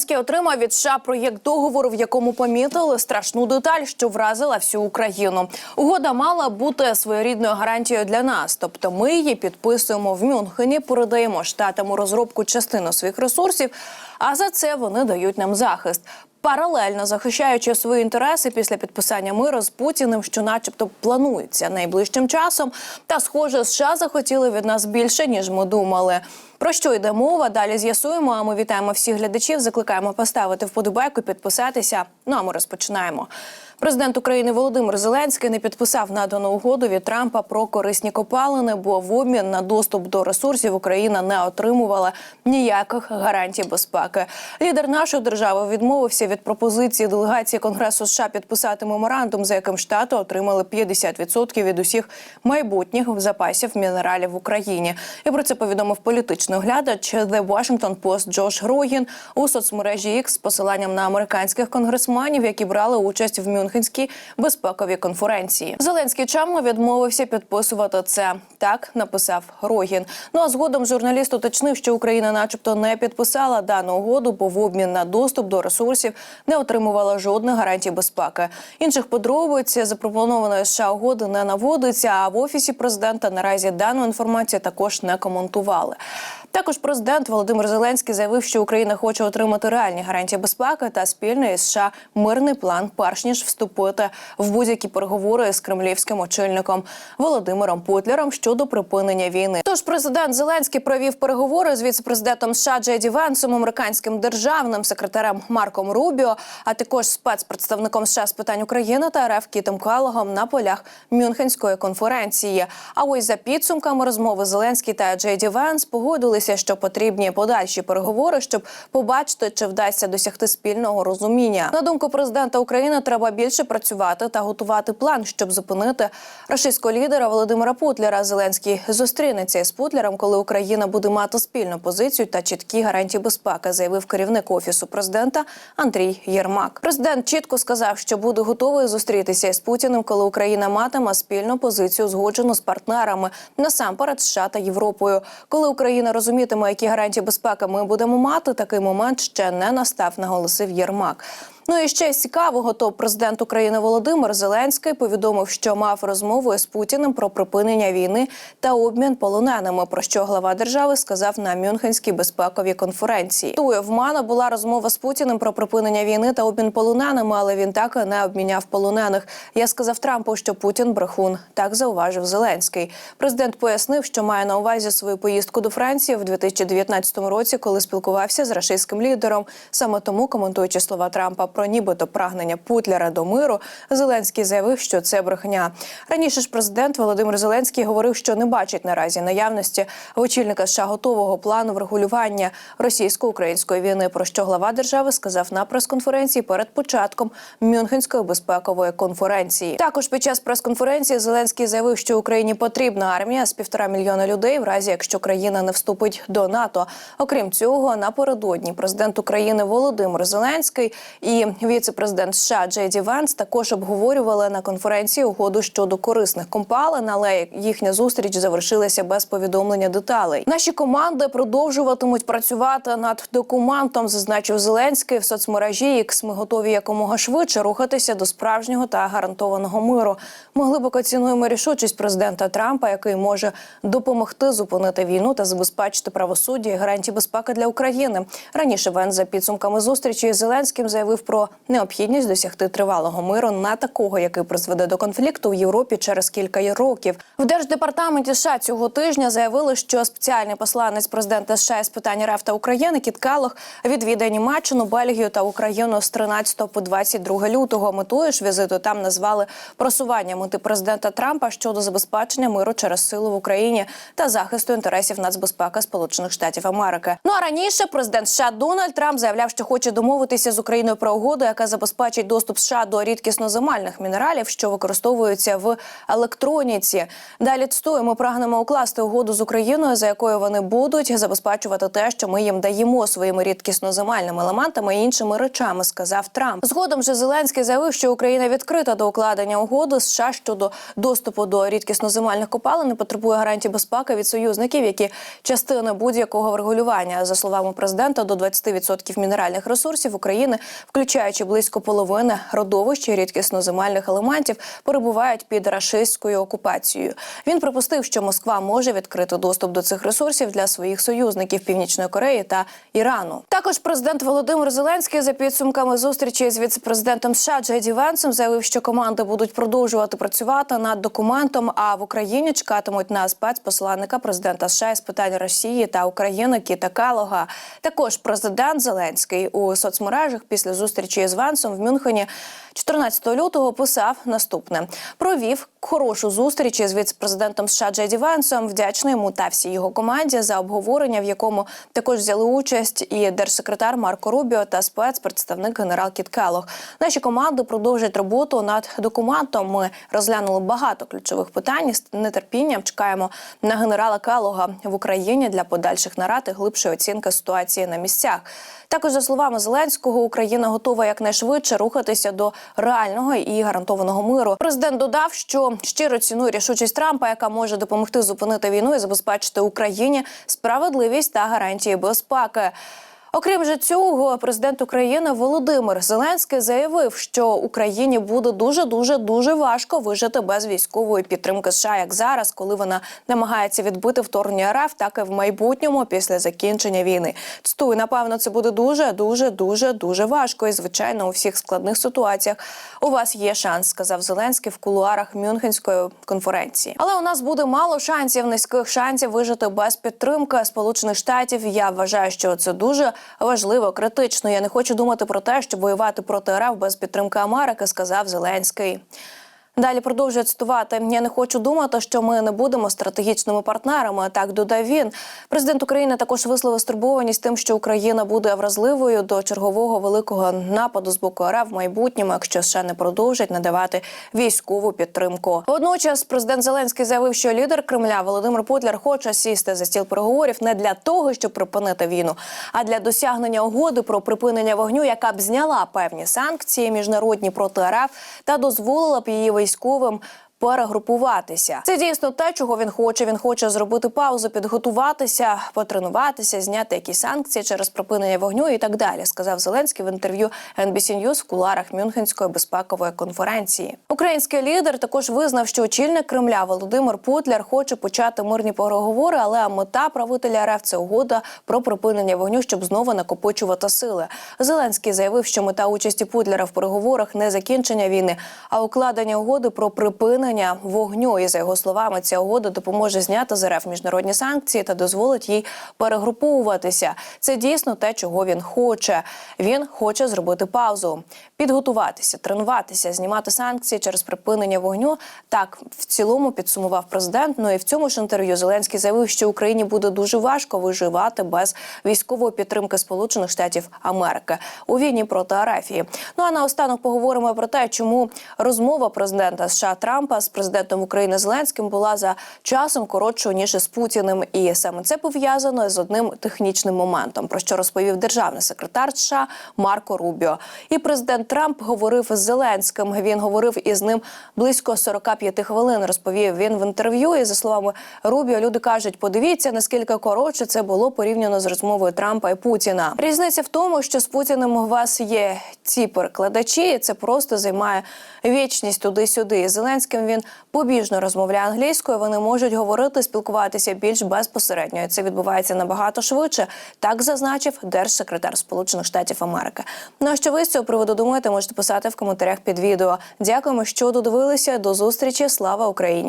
Зеленський отримав від США проєкт договору, в якому помітили страшну деталь, що вразила всю Україну. Угода мала бути своєрідною гарантією для нас. Тобто, ми її підписуємо в Мюнхені, передаємо штатам у розробку частину своїх ресурсів. А за це вони дають нам захист. Паралельно захищаючи свої інтереси після підписання миру з Путіним, що, начебто, планується найближчим часом. Та, схоже, США захотіли від нас більше ніж ми думали. Про що йде мова? Далі з'ясуємо. А ми вітаємо всіх глядачів. Закликаємо поставити вподобайку, підписатися. Ну а ми розпочинаємо. Президент України Володимир Зеленський не підписав надану угоду від Трампа про корисні копалини, бо в обмін на доступ до ресурсів Україна не отримувала ніяких гарантій безпеки. Лідер нашої держави відмовився від пропозиції делегації Конгресу США підписати меморандум, за яким штати отримали 50% від усіх майбутніх запасів мінералів в Україні. І про це повідомив політичний оглядач The Washington Post Джош Рогін у соцмережі X з посиланням на американських конгресменів, які брали участь в Мюнхенській безпековій конференції. Зеленський чамно відмовився підписувати це. Так написав Рогін. Ну а згодом журналіст уточнив, що Україна, начебто, не підписала дану угоду, бо в обмін на доступ до ресурсів не отримувала жодних гарантій безпеки. Інших подробиць запропонованої США угоди не наводиться. А в офісі президента наразі дану інформацію також не коментували. Також президент Володимир Зеленський заявив, що Україна хоче отримати реальні гарантії безпеки та спільний із США мирний план, перш ніж вступити в будь-які переговори з кремлівським очільником Володимиром Путлером щодо припинення війни. Тож президент Зеленський провів переговори з віцепрезидентом США Джей Ді Венсом, американським державним секретарем Марком Рубіо, а також спецпредставником США з питань України та РФ Кітом Калогом на полях Мюнхенської конференції. А ось за підсумками розмови Зеленський та Джей Ді Венс погодилися, що потрібні подальші переговори, щоб побачити, чи вдасться досягти спільного розуміння. На думку президента України, треба більше працювати та готувати план, щоб зупинити рашистського лідера Володимира Путлера. Зеленський зустрінеться із Путлером, коли Україна буде мати спільну позицію та чіткі гарантії безпеки, заявив керівник офісу президента Андрій Єрмак. Президент чітко сказав, що буде готовий зустрітися із Путіним, коли Україна матиме спільну позицію, згоджену з партнерами насамперед США та Європою. Коли Україна розумітиме, які гарантії безпеки ми будемо мати, такий момент ще не настав, наголосив Єрмак. Ну і ще з цікавого, то президент України Володимир Зеленський повідомив, що мав розмову із Путіним про припинення війни та обмін полоненими. Про що глава держави сказав на Мюнхенській безпековій конференції. Тує в мене була розмова з Путіним про припинення війни та обмін полоненими, але він так і не обміняв полонених. Я сказав Трампу, що Путін брехун. Так зауважив Зеленський. Президент пояснив, що має на увазі свою поїздку до Франції в 2019 році, коли спілкувався з рашистським лідером. Саме тому, коментуючи слова Трампа про нібито прагнення Путлера до миру, Зеленський заявив, що це брехня. Раніше ж президент Володимир Зеленський говорив, що не бачить наразі наявності в очільника США готового плану врегулювання російсько-української війни. Про що глава держави сказав на прес-конференції перед початком Мюнхенської безпекової конференції. Також під час прес-конференції Зеленський заявив, що Україні потрібна армія з півтора мільйона людей, в разі якщо країна не вступить до НАТО. Окрім цього, напередодні президент України Володимир Зеленський і віце-президент США Джей Ді Венс також обговорювали на конференції угоду щодо корисних компалин, але їхня зустріч завершилася без повідомлення деталей. Наші команди продовжуватимуть працювати над документом, зазначив Зеленський в соцмережі. X. Ми готові якомога швидше рухатися до справжнього та гарантованого миру. Ми глибоко цінуємо рішучість президента Трампа, який може допомогти зупинити війну та забезпечити правосуддя і гарантії безпеки для України. Раніше Вен за підсумками зустрічі з Зеленським заявив про необхідність досягти тривалого миру, не такого, який призведе до конфлікту в Європі через кілька років. В держдепартаменті США цього тижня заявили, що спеціальний посланець президента США з питань РФ та України Кіт Калох відвідає Німеччину, Бельгію та Україну з 13 по 22 лютого. Метою ж візиту там назвали просування мети президента Трампа щодо забезпечення миру через силу в Україні та захисту інтересів нацбезпеки Сполучених Штатів Америки. Ну а раніше президент США Дональд Трамп заявляв, що хоче домовитися з Україною про угода, яка забезпечить доступ США до рідкісно-земельних мінералів, що використовуються в електроніці. Далі цитую, ми прагнемо укласти угоду з Україною, за якою вони будуть забезпечувати те, що ми їм даємо своїми рідкісно-земельними елементами і іншими речами, сказав Трамп. Згодом же Зеленський заявив, що Україна відкрита до укладення угоди з США щодо доступу до рідкісно-земельних копалин не потребує гарантій безпеки від союзників, які частина будь-якого врегулювання. За словами президента, до 20% мінеральних ресурсів України, включаючи близько половини родовищ рідкісно-земельних елементів, перебувають під рашистською окупацією. Він припустив, що Москва може відкрити доступ до цих ресурсів для своїх союзників Північної Кореї та Ірану. Також президент Володимир Зеленський за підсумками зустрічі з віцепрезидентом США Джеді Венсом заявив, що команди будуть продовжувати працювати над документом. А в Україні чекатимуть на спецпосланника президента США з питань Росії та України Кіта Калога. Також президент Зеленський у соцмережах після зустрічі з Венсом в Мюнхені 14 лютого писав наступне: провів хорошу зустріч із віцепрезидентом США Джеді Венсом. Вдячний йому та всій його команді за обговорення, в якому також взяли участь і держсекретар Марко Рубіо та спецпредставник генерал Кіт Келлог. Наші команди продовжать роботу над документом. Ми розглянули багато ключових питань. З нетерпінням чекаємо на генерала Келлога в Україні для подальших нарад і глибшої оцінки ситуації на місцях. Також за словами Зеленського, Україна готова якнайшвидше рухатися до реального і гарантованого миру. Президент додав, що щиро цінує рішучість Трампа, яка може допомогти зупинити війну і забезпечити Україні справедливість та гарантії безпеки. Окрім же цього, президент України Володимир Зеленський заявив, що Україні буде дуже дуже дуже важко вижити без військової підтримки США, як зараз, коли вона намагається відбити вторгнення РФ, так і в майбутньому після закінчення війни. Цитую, напевно, це буде дуже дуже дуже дуже важко. І звичайно, у всіх складних ситуаціях у вас є шанс, сказав Зеленський в кулуарах Мюнхенської конференції. Але у нас буде мало шансів, низьких шансів вижити без підтримки Сполучених Штатів. Я вважаю, що це дуже важливо, критично. Я не хочу думати про те, щоб воювати проти РФ без підтримки Америки, сказав Зеленський. Далі продовжує цитувати. Я не хочу думати, що ми не будемо стратегічними партнерами. Так додав він. Президент України також висловив стурбованість тим, що Україна буде вразливою до чергового великого нападу з боку РФ в майбутньому, якщо США не продовжать надавати військову підтримку. Водночас президент Зеленський заявив, що лідер Кремля Володимир Путляр хоче сісти за стіл переговорів не для того, щоб припинити війну, а для досягнення угоди про припинення вогню, яка б зняла певні санкції міжнародні проти РФ та дозволила б її військовим. Перегрупуватися це дійсно те, чого він хоче. Він хоче зробити паузу, підготуватися, потренуватися, зняти якісь санкції через припинення вогню і так далі. Сказав Зеленський в інтерв'ю NBC News в куларах Мюнхенської безпекової конференції. Український лідер також визнав, що очільник Кремля Володимир Путляр хоче почати мирні переговори, але мета правителя РФ – це угода про припинення вогню, щоб знову накопичувати сили. Зеленський заявив, що мета участі Путляра в переговорах не закінчення війни, а укладення угоди про припинення вогню. І за його словами, ця угода допоможе зняти з РФ міжнародні санкції та дозволить їй перегруповуватися. Це дійсно те, чого він хоче. Він хоче зробити паузу, підготуватися, тренуватися, знімати санкції через припинення вогню. Так в цілому підсумував президент. Ну і в цьому ж інтерв'ю Зеленський заявив, що Україні буде дуже важко виживати без військової підтримки Сполучених Штатів Америки у війні проти Арафії. Ну а наостанок поговоримо про те, чому розмова президента США Трампа з президентом України Зеленським була за часом коротшою ніж із Путіним, і саме це пов'язано з одним технічним моментом, про що розповів державний секретар США Марко Рубіо. І президент Трамп говорив з Зеленським. Він говорив із ним близько 45 хвилин. Розповів він в інтерв'ю. І за словами Рубіо, люди кажуть: подивіться, наскільки коротше це було порівняно з розмовою Трампа і Путіна. Різниця в тому, що з Путіним у вас є ці перекладачі, і це просто займає вічність туди-сюди. Зеленським він побіжно розмовляє англійською. Вони можуть говорити, спілкуватися більш безпосередньо. І Це відбувається набагато швидше. Так зазначив держсекретар Сполучених Штатів Америки. Ну а що ви з цього приводу думаєте? Можете писати в коментарях під відео. Дякуємо, що додивилися. До зустрічі. Слава Україні!